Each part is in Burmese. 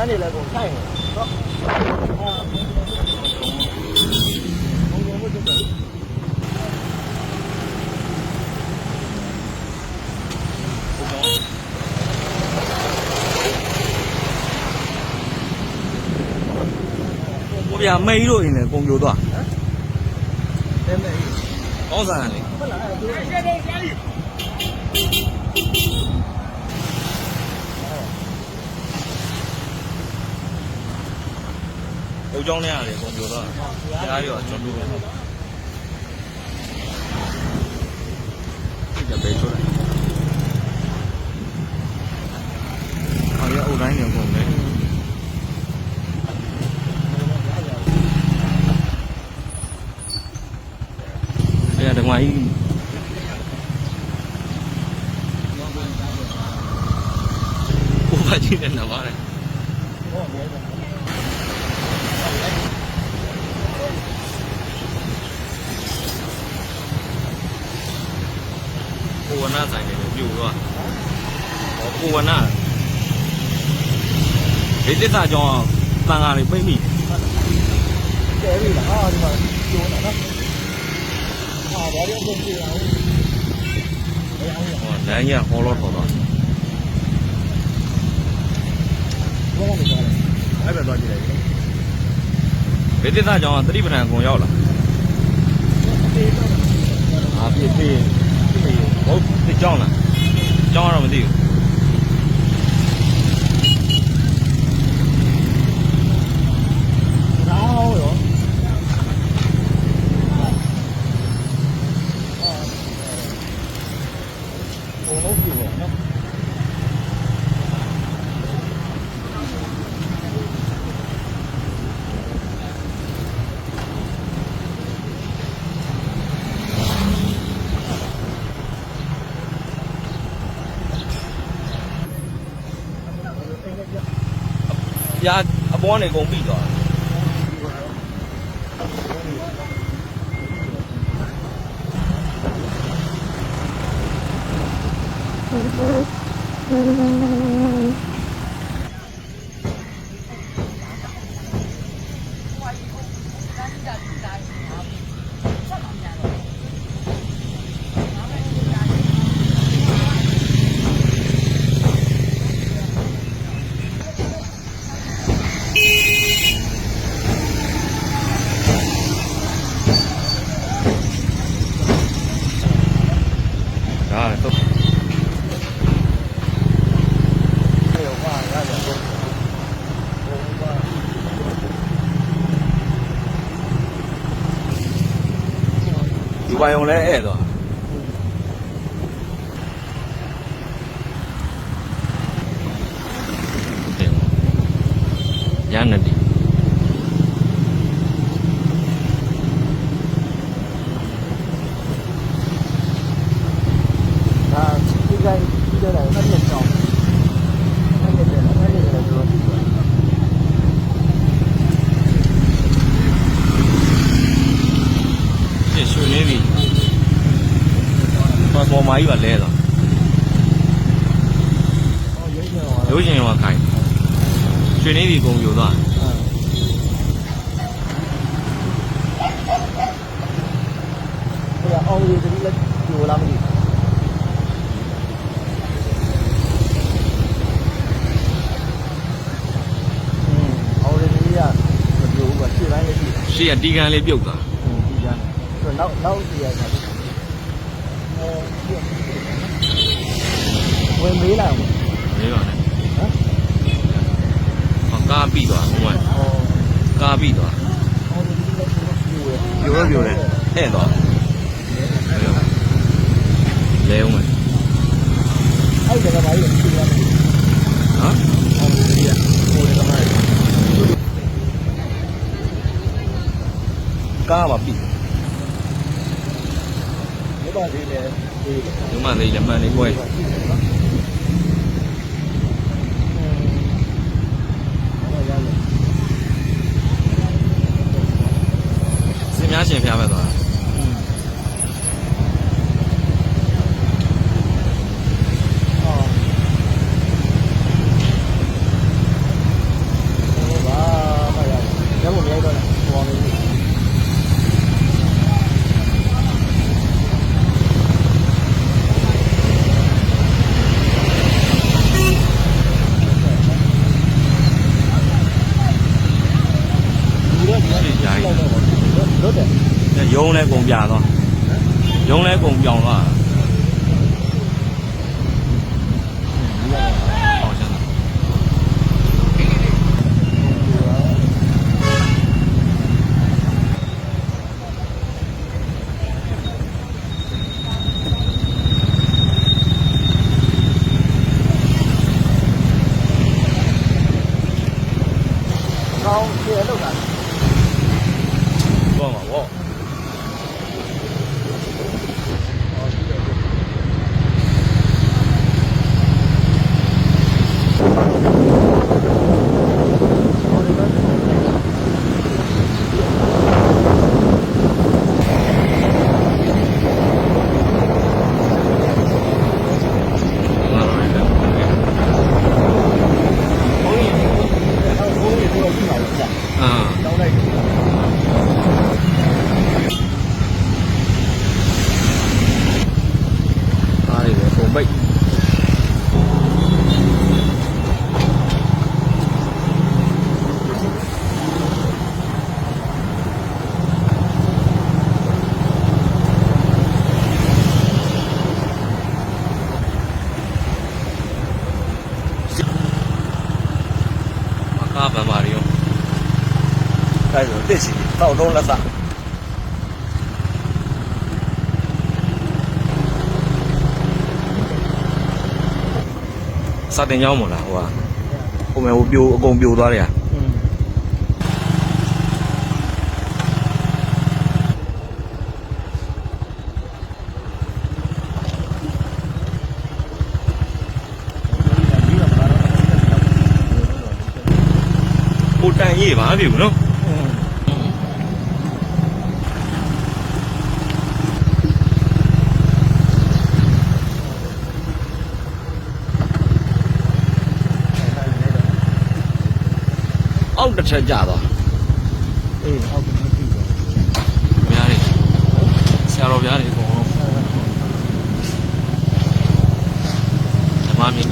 မ်းနေလည်းကုန်ဆိုင်နေနော်အာဘုံဘုံဘုံတက်တ ။ဟုတ်ကြောင်းလေးရတယ်အကုန်ပြောသွားတာ။တရားရောကျွန်တော်တို့ပဲ။ဒီကပဲချိုးတယ် ကိုဝနာဒီတစ်စာကြောင့်တန်ဃာတွေပိတ်မိကျဲပြီလားဟာဒီမှာကျိုးတာနော်ဟာဘာလို့ကုန်ပြအောင်ဘယ်အောင်လဲဟောလမ်းကြီးကဟောလို့ထော်သွားဘောကနေသွားတယ်အဲ့ဘက်သွားကြည့်လိုက်ဒီတစ်စာကြောင့်သတိပဋ္ဌာန်ကိုရောက်လာတေးတော့အာပြည့်ပြည့်ဟုတ်ဒီကြောင်းလားကြောင်းတော့မသိဘူး ပြားအပေါ်နေကုန်ပြီသွားဒါတော့ အဲ့ရောပါရတယ်ဘုံဘုံပါ ဒီ ပိုင်ုံလဲအဲ့သွားရန်နတီဒါဒီကိုင်းဒီတော့လည်းအဲ့ဒီကြောင်အဲ့ဒီလည်းအဲ့ဒီလည်းတို့ဒီကွာ ပြည့်ရွှေနေပြီပေါ်ပေါ်မာကြီးပါလဲသွားဟောရိတ်နေတော့ရိုးရှင်ရောခိုင်ရွှေနေပြီကုန်ပြိုသွားအဲ့ဒါအောင်ရည်တည်းလက်ပြိုလာမလို့အောင်ရည်တည်းကမပြိုဘူးကရှေ့ပိုင်းလေးရှိတယ်ရှေ့ကတီကန်လေးပြုတ်သွားဒီကြမ်းဆိုတော့ နောက်နောက်စီရတာအဲဝင်မေးလာအောင်မေးပါနဲ့ဟမ်ဟောကားပြီးသွားဟိုမှာဟောကားပြီးသွားအောင်ရည်တည်းလက်ပြိုရပြိုရပြိုတယ်ဟဲ့သွားလဲဦးမယ်အဲ့ဒါကဘာလို့ရှိရလဲဟမ်အောင်ရည်ရဟိုလည်းကဘာလဲကားပါပြီးဒီပါ သေးတယ်ဒီဒီမှာလေးလက်မှန်လေးကွဲစင်များရှင်ဖျားပဲသွား ဟ ဟုတ်တယ် ရုံးလဲ ကုန်ပြသွားရုံးလဲကုန်ပြောင်းသွားဟောချမ်းသာကောင်းကျေလောက်တာတော့မှာဗောဘုန်းကြီးဘုန်းကြီးတို့ကြည့်ပါဦးကြာ အာ တောင်းလိုက်တယ် အားရပဲပုံပိတ်မကားဗမာရီယော အဲဆိုတစ်ရှိတောက်တော့လက်စားစာတင်ကြောင်းမလားဟိုကဟိုမယ်ဟိုပြိုအကုန်ပြိုသွားတယ်ဟာဟိုတန်ကြီးဘာဖြစ်ဘူးနော် ချက်ကျသွားအေးဟုတ်ကဲ့မသိဘူးများတယ်ဆရာတော်များတယ်အကုန်လုံးဓမ္မမြင်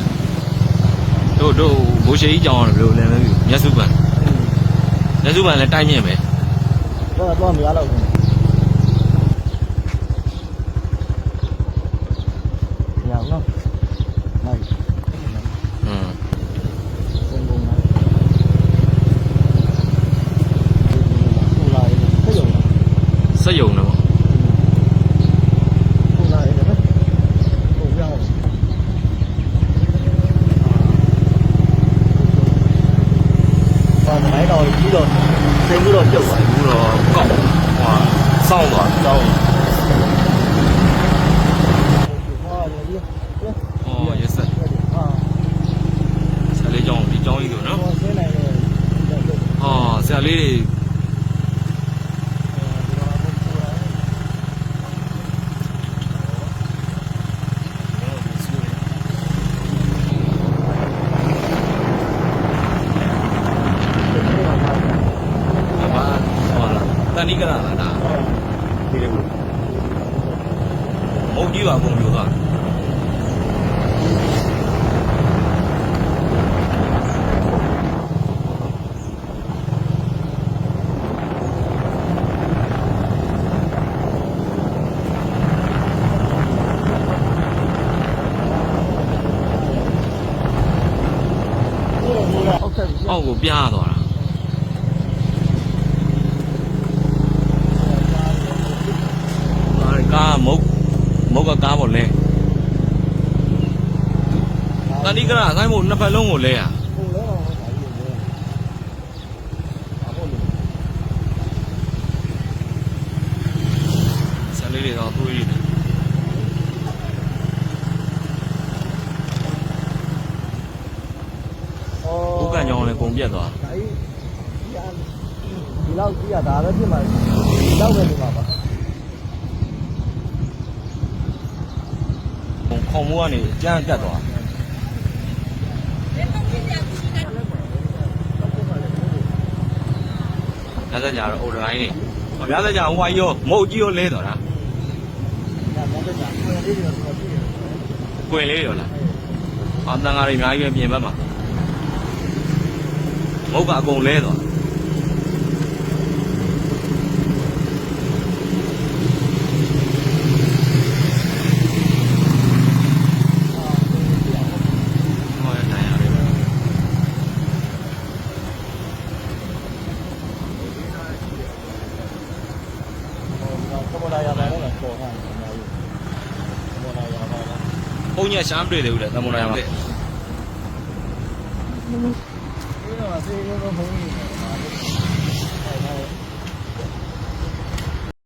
တို့တို့ဘိုးရှိကြီးကြောင်းရတယ်ဘယ်လိုလဲမသိဘူးမျက်စုပန်မျက်စုပန်လည်းတိုက်မြင့်ပဲတော့တော့မရတော့ဘူးညောင်းနော်မိုက် อืม စံကုန်လားဟိုလာရေးဆက်ရုံလား စက်ယုံတော့ ဟိုလာရေးနော်ဟိုပြောင်းဘာမိုင်းတော်ကြီးတော့စိတ်ကူတော့ ပြုတ်သွားဘူးတော့ကောက်ဟွာစောင်းသွားတော့ဟာရည်ဩရက်ဆက်ဟာဆရာလေးကြောင်းဒီကြောင်းကြီးကိုနော်ဟောဆင်းနိုင်တယ်ဟောဆရာလေးတွေဘာဟောလား တန်ဒီကရလားဒါဒီလိုမုတ်ကြီးပါကုန်ပြောသွားဟုတ်ကဲ့ အောက်ကိုပြားသွားတာဟာကားမုတ် မုတ်ကကားပေါ်လဲတန်ဒီကရဆိုင်မို့နှစ်ဖက်လုံးကိုလဲရဟိုလဲတော့ဒါကြီးလေအခုလေဆရာလေးတွေတော့သွေးတွေဩဘုကန်ကြောင်းလည်းကုန်ပြတ်သွားဒါကြီးဒီလောက်ကြီးရဒါပဲဖြစ်မှာဒီလောက်ပဲနေမှာပါ ခုံမိုးကနေအကျန်းကတ်သွားညစကြတော့အိုဒတိုင်းနေအများစကြဟိုဟာကြီးရောမုတ်ကြီးရောလဲသွားတာဒါမောတဲ့ကြာခွေလေးတွေတော့ပြည့်တယ်ကွင်လေးရောလားအာတန်ဃာတွေအများကြီးပဲပြင်ဘက်မှာမုတ်ကအကုန်လဲသွား ဘုံညက်ရှားမတွေ့သေးဘူးလေတမွန်တိုင်းမှာဒီတော့ဆေးရုံကဘုံကြီး